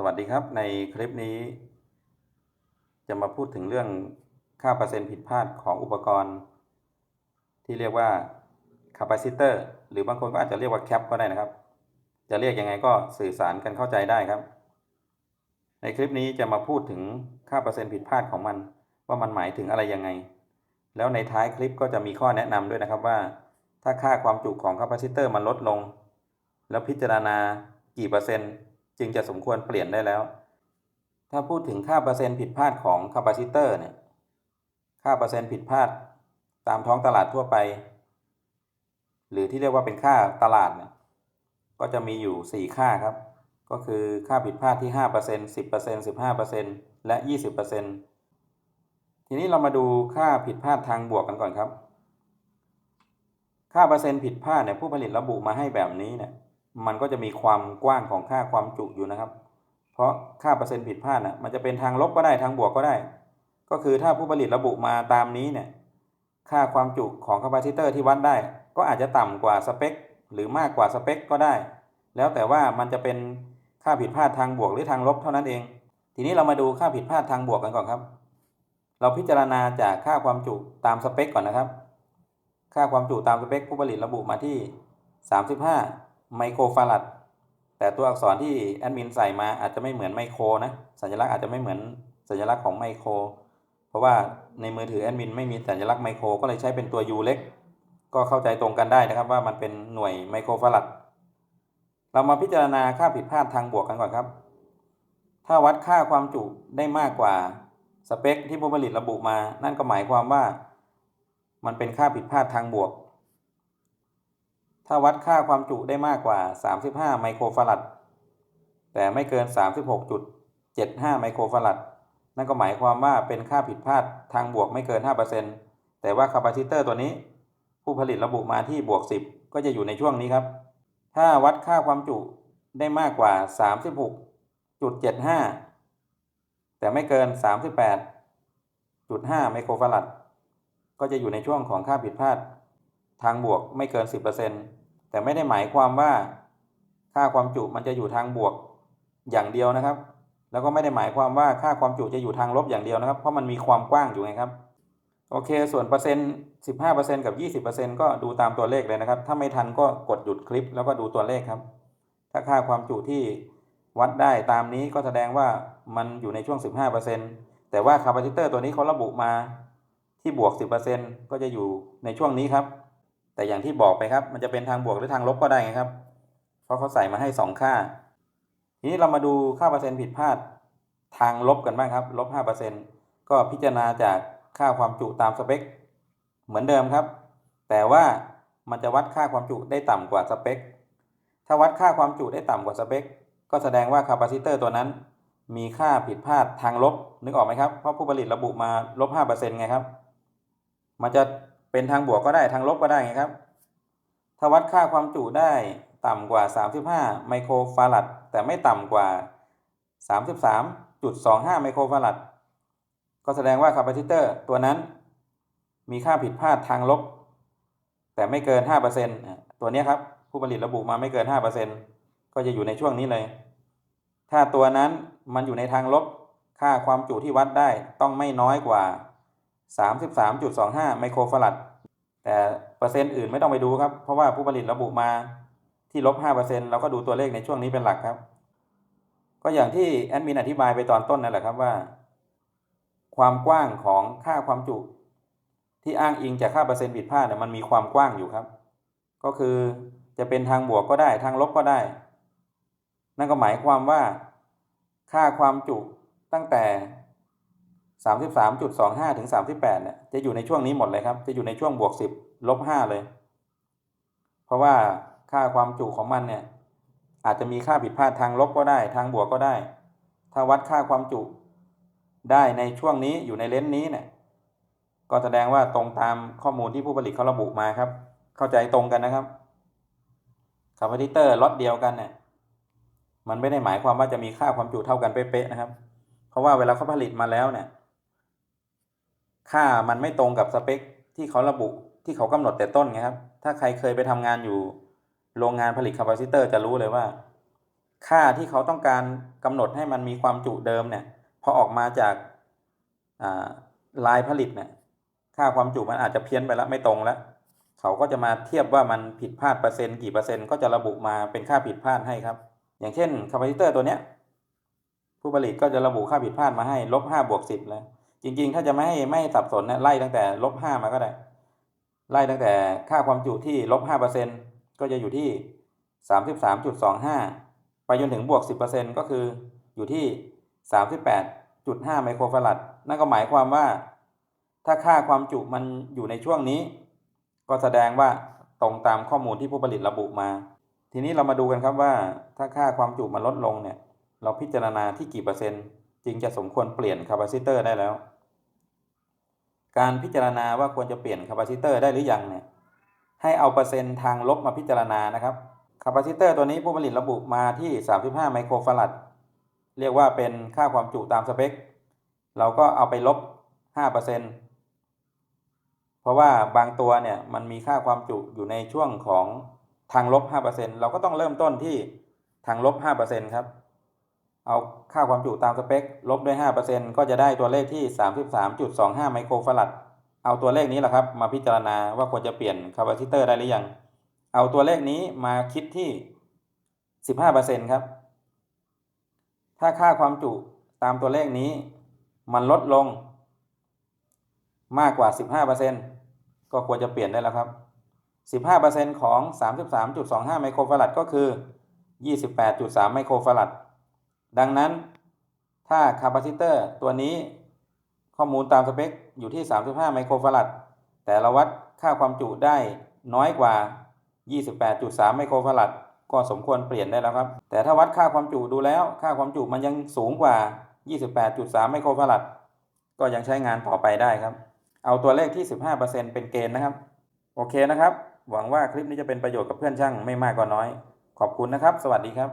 สวัสดีครับ ในคลิปนี้ จะมาพูดถึงเรื่องค่าเปอร์เซ็นต์ผิดพลาดของอุปกรณ์ ที่เรียกว่าคาปาซิเตอร์หรือบางคนก็อาจจะเรียกว่าแคปก็ได้นะครับ จะเรียกยังไงก็สื่อสารกันเข้าใจได้ครับ ในคลิปนี้จะมาพูดถึงค่าเปอร์เซ็นต์ผิดพลาดของมัน ว่ามันหมายถึงอะไรยังไง แล้วในท้ายคลิปก็จะมีข้อแนะนำด้วยนะครับว่า ถ้าค่าความจุของคาปาซิเตอร์มันลดลง แล้วพิจารณากี่เปอร์เซ็นต์ จึงจะสมควรเปลี่ยนได้แล้ว ถ้าพูดถึงค่าเปอร์เซ็นต์ผิดพลาดของคาปาซิเตอร์เนี่ยค่าเปอร์เซ็นต์ผิดพลาดตามท้องตลาดทั่วไป หรือที่เรียกว่าเป็นค่าตลาดเนี่ยก็จะมีอยู่ 4 ค่าครับ ก็คือค่าผิดพลาดที่ 5% 10% 15%และ 20%ทีนี้เรามาดูค่าผิดพลาดทางบวกกันก่อนครับ ค่าเปอร์เซ็นต์ผิดพลาดเนี่ยผู้ผลิตระบุมาให้แบบนี้เนี่ย มันก็จะมีความกว้างของค่าความจุอยู่นะครับ เพราะค่าเปอร์เซ็นต์ผิดพลาดนะมันจะเป็นทางลบก็ได้ทางบวกก็ได้ ก็คือถ้าผู้ผลิตระบุมาตามนี้เนี่ยค่าความจุของคาปาซิเตอร์ที่วัดได้ ก็อาจจะต่ำกว่าสเปคหรือมากกว่าสเปคก็ได้ แล้วแต่ว่ามันจะเป็นค่าผิดพลาดทางบวกหรือทางลบเท่านั้นเอง ทีนี้เรามาดูค่าผิดพลาดทางบวกกันก่อนครับ เราพิจารณาจากค่าความจุตามสเปคก่อนนะครับ ค่าความจุตามสเปคผู้ผลิตระบุมาที่ 35 ไมโครฟารัดแต่ตัวอักษรที่แอดมินใส่มาอาจจะไม่เหมือนไมโครนะสัญลักษณ์อาจจะไม่เหมือนสัญลักษณ์ของไมโคร เพราะว่าในมือถือแอดมินไม่มีสัญลักษณ์ไมโครก็เลยใช้เป็นตัว U เล็ก ก็เข้าใจตรงกันได้นะครับว่ามันเป็นหน่วยไมโครฟารัดเรามาพิจารณาค่าผิดพลาดทางบวกกันก่อนครับ ถ้าวัดค่าความจุได้มากกว่าสเปคที่ผู้ผลิตระบุมา นั่นก็หมายความว่า มันเป็นค่าผิดพลาดทางบวก ถ้าวัดค่าความจุได้มากกว่า 35 ไมโครฟารัด แต่ไม่เกิน 36.75 ไมโครฟารัด นั่นก็หมายความว่าเป็นค่าผิดพลาดทางบวกไม่เกิน 5%แต่ว่าคาปาซิเตอร์ตัวนี้ ผู้ผลิตระบุมาที่บวก 10 ก็จะอยู่ในช่วงนี้ครับ ถ้าวัดค่าความจุได้มากกว่า 36.75 แต่ไม่เกิน 38.5 ไมโครฟารัด ก็จะอยู่ในช่วงของค่าผิดพลาดทางบวกไม่เกิน 10% แต่ไม่ได้หมายความว่าค่าความจุมันจะอยู่ทางบวกอย่างเดียวนะครับ แล้วก็ไม่ได้หมายความว่าค่าความจุจะอยู่ทางลบอย่างเดียวนะครับ เพราะมันมีความกว้างอยู่ไงครับ โอเค ส่วนเปอร์เซ็นต์15%กับ 20%ก็ดูตามตัวเลขเลยนะครับ ถ้าไม่ทันก็กดหยุดคลิป แล้วก็ดูตัวเลขครับ ถ้าค่าความจุที่วัดได้ตามนี้ก็แสดงว่ามันอยู่ในช่วง 15%แต่ว่าคาปาซิเตอร์ตัวนี้เขาระบุมาที่บวก 10%ก็จะอยู่ในช่วงนี้ครับ แต่อย่างที่บอกไปครับ มันจะเป็นทางบวกหรือทางลบก็ได้ไงครับ เพราะเขาใส่มาให้ 2 ค่า ทีนี้เรามาดูค่าเปอร์เซ็นต์ผิดพลาดทางลบกันบ้างครับลบ5%ก็พิจารณาจากค่าความจุตามสเปค เหมือนเดิมครับ แต่ว่ามันจะวัดค่าความจุได้ต่ำกว่าสเปค ถ้าวัดค่าความจุได้ต่ำกว่าสเปค ก็แสดงว่าคาปาซิเตอร์ตัวนั้น มีค่าผิดพลาดทางลบนึกออกไหมครับ เพราะผู้ผลิตระบุมาลบ5%ไงครับ มันจะ เป็นทางบวกก็ได้ทางลบก็ได้ไงครับ ถ้าวัดค่าความจุได้ต่ำกว่า 35 ไมโครฟารัดแต่ไม่ต่ำกว่า 33.25 ไมโครฟารัดก็แสดงว่าคาปาซิเตอร์ตัวนั้น มีค่าผิดพลาดทางลบ แต่ไม่เกิน 5%ตัวนี้ครับ ผู้ผลิตระบุมาไม่เกิน 5%ก็จะอยู่ในช่วงนี้เลย ถ้าตัวนั้นมันอยู่ในทางลบ ค่าความจุที่วัดได้ต้องไม่น้อยกว่า 33.25 ไมโครฟารัด แต่เปอร์เซ็นต์อื่นไม่ต้องไปดูครับ เพราะว่าผู้ผลิตระบุมาที่ลบ5%เราก็ดูตัวเลขในช่วงนี้เป็นหลักครับ ก็อย่างที่แอดมินอธิบายไปตอนต้นนั่นแหละครับว่า ความกว้างของค่าความจุ ที่อ้างอิงจากค่าเปอร์เซ็นต์ผิดพลาดเนี่ยมันมีความกว้างอยู่ครับ ก็คือจะเป็นทางบวกก็ได้ทางลบก็ได้ นั่นก็หมายความว่า ค่าความจุตั้งแต่ 33.25 ถึง 38 เนี่ย จะอยู่ในช่วงนี้หมดเลยครับ จะอยู่ในช่วงบวก 10 ลบ 5 เลย เพราะว่าค่าความจุของมันเนี่ย อาจจะมีค่าผิดพลาดทางลบก็ได้ ทางบวกก็ได้ ถ้าวัดค่าความจุ ได้ในช่วงนี้อยู่ในเลนส์นี้เนี่ย ก็แสดงว่าตรงตามข้อมูลที่ผู้ผลิตเขาระบุมาครับ เข้าใจตรงกันนะครับคาปาซิเตอร์ล็อตเดียวกันเนี่ย มันไม่ได้หมายความว่าจะมีค่าความจุเท่ากันเป๊ะๆนะครับ เพราะว่าเวลาเขาผลิตมาแล้วเนี่ย ค่ามันไม่ตรงกับสเปคที่เขาระบุที่เขากำหนดแต่ต้นไงครับ ถ้าใครเคยไปทำงานอยู่โรงงานผลิตคาปาซิเตอร์จะรู้เลยว่า ค่าที่เขาต้องการกำหนดให้มันมีความจุเดิมเนี่ยพอออกมาจากลายผลิตเนี่ยค่าความจุมันอาจจะเพี้ยนไปแล้วไม่ตรงแล้วเขาก็จะมาเทียบว่ามันผิดพลาดเปอร์เซ็นต์กี่เปอร์เซ็นต์ก็จะระบุมาเป็นค่าผิดพลาดให้ครับ อย่างเช่นคาปาซิเตอร์ตัวเนี้ยผู้ผลิตก็จะระบุค่าผิดพลาดมาให้ลบห้าบวกสิบเลย จริง ๆ ถ้าจะไม่ไม่สับสนเนี่ยไล่ตั้งแต่ลบห้ามาก็ได้ ไล่ตั้งแต่ค่าความจุที่ลบห้าเปอร์เซ็นก็จะอยู่ที่สามสิบสามจุดสองห้าไปจนถึงบวกสิบเปอร์เซ็นก็คืออยู่ที่สามสิบแปดจุดห้าไมโครฟาราดนั่นก็หมายความว่า ถ้าค่าความจุมันอยู่ในช่วงนี้ ก็แสดงว่าตรงตามข้อมูลที่ผู้ผลิตระบุมา ทีนี้เรามาดูกันครับว่าถ้าค่าความจุมันลดลงเนี่ย เราพิจารณาที่กี่เปอร์เซ็นต์ จึงจะสมควรเปลี่ยนคาปาซิเตอร์ได้แล้ว การพิจารณาว่าควรจะเปลี่ยนคาปาซิเตอร์ได้หรือยังเนี่ยให้เอาเปอร์เซ็นต์ทางลบมาพิจารณานะครับคาปาซิเตอร์ตัวนี้ผู้ผลิตระบุมาที่ 35 ไมโครฟาราดเรียกว่าเป็นค่าความจุตามสเปค เราก็เอาไปลบ 5%เพราะว่าบางตัวเนี่ยมันมีค่าความจุอยู่ในช่วงของทางลบ 5%เราก็ต้องเริ่มต้นที่ทางลบ 5%ครับ เอาค่าความจุตามสเปค ลบด้วย 5%ก็จะได้ตัวเลขที่ 33.25 ไมโครฟาราดเอาตัวเลขนี้แหละครับ มาพิจารณาว่าควรจะเปลี่ยนคาปาซิเตอร์ได้หรือยัง เอาตัวเลขนี้มาคิดที่ 15%ครับ ถ้าค่าความจุตามตัวเลขนี้มันลดลง มากกว่า 15%ก็ควรจะเปลี่ยนได้แล้วครับ 15%ของ 33.25 ไมโครฟาราดก็คือ 28.3 ไมโครฟาราด ดังนั้นถ้าคาปาซิเตอร์ตัวนี้ข้อมูลตามสเปคอยู่ที่ 35 ไมโครฟาราดแต่เราวัดค่าความจุได้น้อยกว่า 28.3 ไมโครฟาราดก็สมควรเปลี่ยนได้แล้วครับ แต่ถ้าวัดค่าความจุดูแล้ว ค่าความจุมันยังสูงกว่า 28.3 ไมโครฟาราดก็ยังใช้งานต่อไปได้ครับ เอาตัวเลขที่ 15%เป็นเกณฑ์นะครับ โอเคนะครับ หวังว่าคลิปนี้จะเป็นประโยชน์กับเพื่อนช่างไม่มากก็น้อย ขอบคุณนะครับ สวัสดีครับ